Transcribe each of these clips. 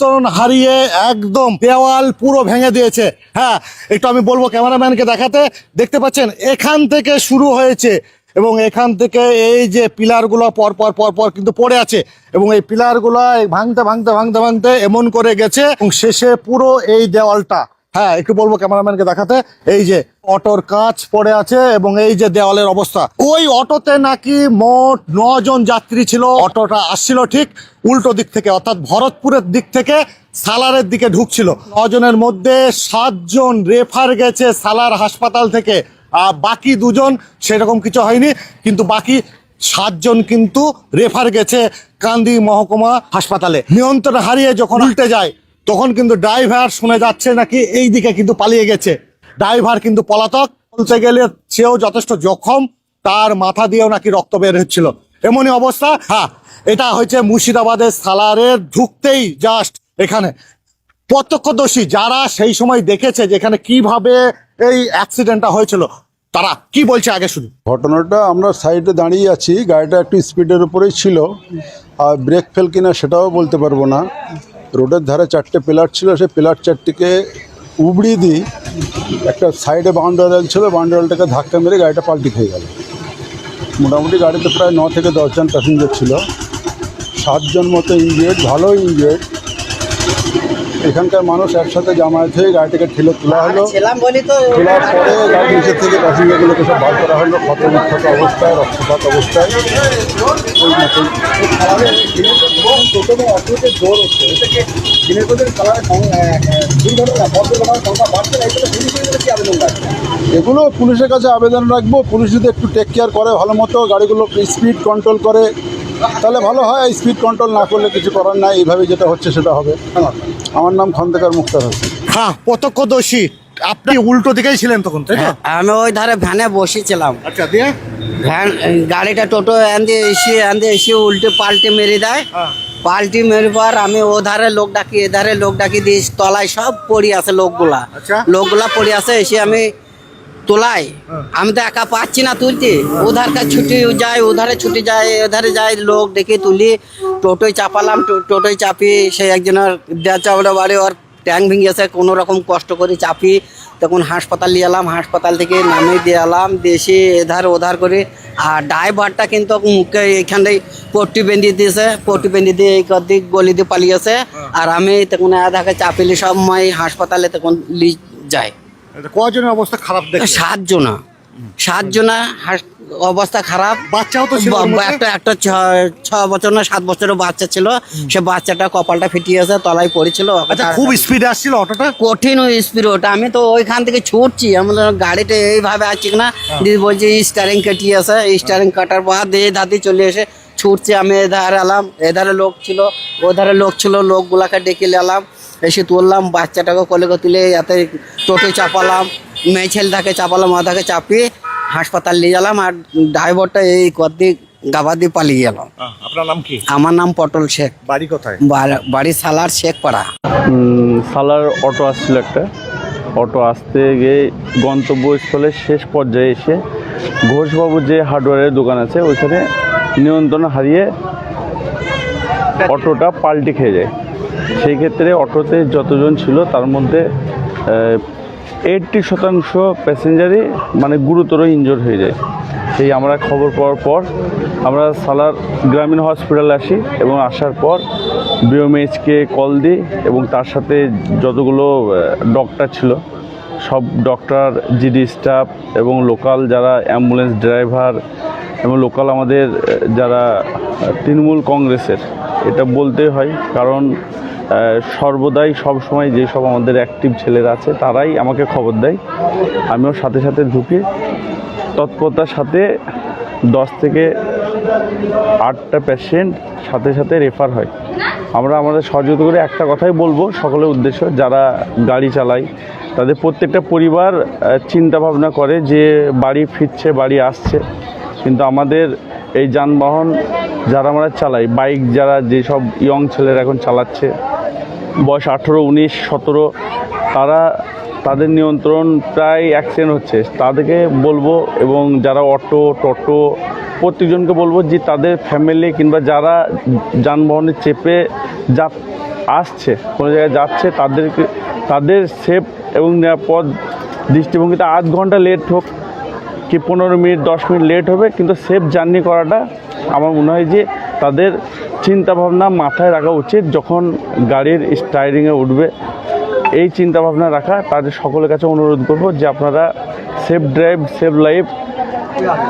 নিয়ন্ত্রণ হারিয়ে একদম দেওয়াল পুরো ভেঙে দিয়েছে। হ্যাঁ একটু আমি বলব ক্যামেরাম্যানকে দেখাতে। দেখতে পাচ্ছেন, এখান থেকে শুরু হয়েছে এবং এখান থেকে এই যে পিলারগুলো পর পর পর পর কিন্তু পড়ে আছে এবং এই পিলারগুলো গুলো ভাঙতে ভাঙতে ভাঙতে ভাঙতে এমন করে গেছে এবং শেষে পুরো এই দেওয়ালটা হ্যাঁ একটু বলব ক্যামেরাম্যানকে দেখাতে। এই যে অটোর কাঁচ পড়ে আছে এবং এই যে দেওয়ালের অবস্থা। ওই অটোতে নাকি মোট জন যাত্রী ছিল। অটোটা আসছিল ঠিক উল্টো দিক থেকে, অর্থাৎ ভরতপুরের দিক থেকে সালারের দিকে ঢুকছিল। নজনের মধ্যে সাতজন রেফার গেছে সালার হাসপাতাল থেকে। আর বাকি দুজন, সেরকম কিছু হয়নি, কিন্তু বাকি সাতজন কিন্তু রেফার গেছে কান্দি মহকুমা হাসপাতালে। নিয়ন্ত্রণ হারিয়ে যখন উল্টে যায় তখন কিন্তু ড্রাইভার শুনে যাচ্ছে নাকি এই দিকে কিন্তু পালিয়ে গেছে। ড্রাইভার কিন্তু পলাতক, বলতে গেলে সেও যথেষ্ট জখম, তার মাথা দিয়েও নাকি রক্ত বের হচ্ছিল। এমনই অবস্থা। হ্যাঁ এটা হয়েছে মুর্শিদাবাদের সালারের ঢুকতেই জাস্ট এখানে। প্রত্যক্ষদর্শী যারা সেই সময় দেখেছে যে এখানে কীভাবে এই অ্যাক্সিডেন্টটা হয়েছিল, তারা কি বলছে আগে শুধু ঘটনাটা আমরা সাইডে দাঁড়িয়ে আছি, গাড়িটা একটু স্পিডের উপরেই ছিল, আর ব্রেক ফেল কিনা সেটাও বলতে পারব না। রোডের ধারে চারটে পিলার ছিল, সেই পিলার চারটিকে উবড়ি দিই একটা সাইডে বাউন্ডারেল ছিল বাউন্ডারেলটাকে ধাক্কা মেরে গাড়িটা পাল্টি খেয়ে গেল। মোটামুটি গাড়িতে প্রায় ন থেকে দশজন প্যাসেঞ্জার ছিল। সাতজন মতো ইঞ্জিয়ার্ড ভালো ইঞ্জিয়ার্ড এখানকার মানুষ একসাথে জামায়াত হয়ে গাড়িটাকে ঠেলে তোলা হলো। ছিলাম বলি তো। খোলার পরে গাড়ি নিচে থেকে প্যাসেঞ্জারগুলোকে সব বার করা হলো ক্ষত বিক্ষত অবস্থায় রক্তপাত অবস্থায়। এগুলো পুলিশের কাছে আবেদন রাখব পুলিশ যদি একটু টেক কেয়ার করে ভালো মতো গাড়িগুলো স্পিড কন্ট্রোল করে তাহলে ভালো হয় স্পিড কন্ট্রোল না করলে কিছু করার নাই এইভাবে যেটা হচ্ছে সেটা হবে। আমার নাম খন্দকার মুক্তার হোসেন। হ্যাঁ প্রত্যক্ষদর্শী আপনি উল্টো দিকেই ছিলেন তখন তাই তো? আমি ওই ধারে ভ্যানে বসেছিলাম। আচ্ছা দিয়ে? ভ্যান গাড়িটা টোটো এনে এসে এনে এসে উল্টে পাল্টে মেরে দেয়। হ্যাঁ। পাল্টি মেরে পর আমি ও ধারে লোক ডাকি এ ধারে লোক ডাকি দিয়ে তলায় সব পড়ে আছে লোকগুলা। আচ্ছা। লোকগুলা পড়ে আছে এসে আমি তোলাই হ্যাঁ। আমি তো একা পাচ্ছি না তুলতে। ওধার কাছে ছুটি যায় ওধারে ছুটি যায় এধারে যায় লোক ডেকে তুলি। টোটোয় চাপালাম টোটোয় চাপি সেই একজনের দেড় বাড়ি ওর ট্যাঙ্ক ভেঙে গেছে কোনো রকম কষ্ট করে চাপি। তখন হাসপাতাল নিয়ে এলাম হাসপাতাল থেকে নামিয়ে দিয়ে এলাম দেশে এধার ওধার করে। আর ড্রাইভারটা কিন্তু মুখে এইখানে পট্টি বেঁধে দিয়েছে পট্টি বেঁধে দিয়ে এই দিক গলি দিয়ে পালিয়েছে আর আমি তখন আধাকে চাপিলি সব মই হাসপাতালে তখন লি এটা কজনের অবস্থা খারাপ দেখে সাতজনা। সাতজনা হাস- অবস্থা খারাপ। বাচ্চাও তো? একটা একটা ছ- বছর না সাত বছরের বাচ্চা ছিল। সে বাচ্চাটা কপালটা ফিটিয়েছে তলায় পড়েছিল। আচ্ছা খুব স্পিডে আসছিল অটোটা? কঠিন ওই স্পিরিট আমি তো ওইখান থেকে ছুটছি। আমি বললাম, গাড়িটা এইভাবে আছে না হ্যাঁ। দিদি বলছে স্টারিং কেটিয়ে আছে। স্টারিং কাটার পর দিয়ে দাদি চলে এসে ছুটছি। আমি এধারে এলাম। এধারে লোক ছিল। ওধারে লোক ছিল লোকগুলাকে ডেকে এলাম। এসে তুললাম বাচ্চাটাকে কলে তুলে যাতে টোটো চাপালাম মেয়ে ছেলেটাকে চাপালাম মাথাকে চাপিয়ে হাসপাতাল নিয়ে গেলাম আর ড্রাইভারটা এই কদি গাবা দিয়ে পালিয়ে গেল। আপনার নাম কি? আমার নাম পটল শেখ। বাড়ি কোথায়? বাড়ি সালার শেখ পাড়া সালার অটো আসছিল একটা। অটো আসতে গিয়ে গন্তব্যস্থলের শেষ পর্যায়ে এসে ঘোষবাবুর যে হার্ডওয়্যারের দোকান আছে ওইখানে নিয়ন্ত্রণ হারিয়ে অটোটা পাল্টে খেয়ে যায়। সেই ক্ষেত্রে অটোতে যতজন ছিল, তার মধ্যে এইটটি শতাংশ প্যাসেঞ্জারই মানে গুরুতর ইনজোর হয়ে যায়। সেই আমরা খবর পাওয়ার পর আমরা সালার গ্রামীণ হসপিটালে আসি এবং আসার পর বিওমএইচকে কল দিই এবং তার সাথে যতগুলো ডক্টর ছিল, সব ডক্টর জিডি স্টাফ এবং লোকাল যারা অ্যাম্বুলেন্স ড্রাইভার এবং লোকাল আমাদের যারা তৃণমূল কংগ্রেসের এটা বলতে হয়, কারণ সর্বদাই সবসময় যেসব আমাদের অ্যাক্টিভ ছেলেরা আছে, তারাই আমাকে খবর দেয়। আমিও সাথে সাথে ঢুকি। তৎপরতার সাথে দশ থেকে আটটা পেশেন্ট সাথে সাথে রেফার হয়। আমরা আমাদের সহযোগিতা করে একটা কথাই বলব, সকলের উদ্দেশ্য, যারা গাড়ি চালায়, তাদের প্রত্যেকটা পরিবার চিন্তা ভাবনা করে যে বাড়ি ফিরছে, বাড়ি আসছে। কিন্তু আমাদের এই যানবাহন যারা আমরা চালাই বাইক যারা যেসব ইয়ং ছেলেরা এখন চালাচ্ছে, বয়স আঠেরো, উনিশ, সতেরো, তারা তাদের নিয়ন্ত্রণ প্রায় অ্যাক্সিডেন্ট হচ্ছে। তাদেরকে বলব এবং যারা অটো, টোটো, প্রত্যেকজনকে বলব যে তাদের ফ্যামিলি কিংবা যারা যানবাহনে চেপে যা আসছে, কোনো জায়গায় যাচ্ছে, তাদেরকে তাদের সেফ এবং নিরাপদ দৃষ্টিভঙ্গিতে আধ ঘণ্টা লেট হোক, কি পনেরো মিনিট, দশ মিনিট লেট হবে, কিন্তু সেফ জার্নি করাটা আমার মনে হয় যে তাদের চিন্তাভাবনা মাথায় রাখা উচিত যখন গাড়ির স্টাইরিংয়ে উঠবে। এই চিন্তাভাবনা রাখা তাদের সকলের কাছে অনুরোধ করব যে আপনারা safe drive safe life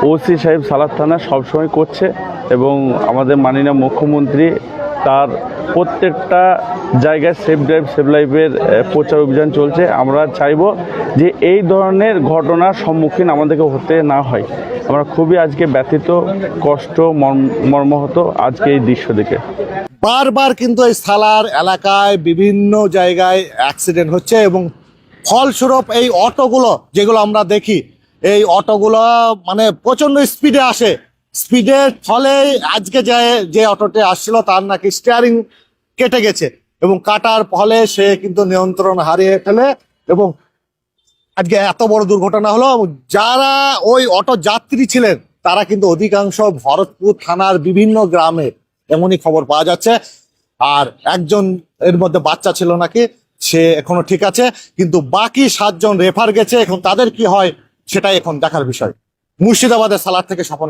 OC সাহেব সালাদ থানা সবসময় করছে এবং আমাদের মাননীয় মুখ্যমন্ত্রী তার প্রত্যেকটা জায়গায় সেফ ড্রাইভ সেফ লাইফের প্রচার অভিযান চলছে। আমরা চাইব যে এই ধরনের ঘটনার সম্মুখীন আমাদেরকে হতে না হয়। আমরা খুবই আজকে ব্যথিত, কষ্ট মর্ম- মর্মাহত আজকে এই দৃশ্য দেখে। বারবার কিন্তু এই সালার এলাকায় বিভিন্ন জায়গায় অ্যাক্সিডেন্ট হচ্ছে এবং ফলস্বরূপ এই অটোগুলো যেগুলো আমরা দেখি, এই অটোগুলো মানে প্রচণ্ড স্পিডে আসে। স্পিডের ফলে আজকে যে যে অটোতে আসছিল তার নাকি স্টিয়ারিং কেটে গেছে এবং কাটার ফলে সে কিন্তু নিয়ন্ত্রণ হারিয়ে ফেলে এবং আজকে এত বড় দুর্ঘটনা হলো যারা ওই অটো যাত্রী ছিলেন, তারা কিন্তু অধিকাংশ ভরতপুর থানার বিভিন্ন গ্রামে এমনই খবর পাওয়া যাচ্ছে। আর একজন এর মধ্যে বাচ্চা ছিল নাকি, সে এখনও ঠিক আছে, কিন্তু বাকি সাতজন রেফার গেছে। এখন তাদের কি হয়, সেটাই এখন দেখার বিষয়। মুর্শিদাবাদের সালার থেকে স্বপন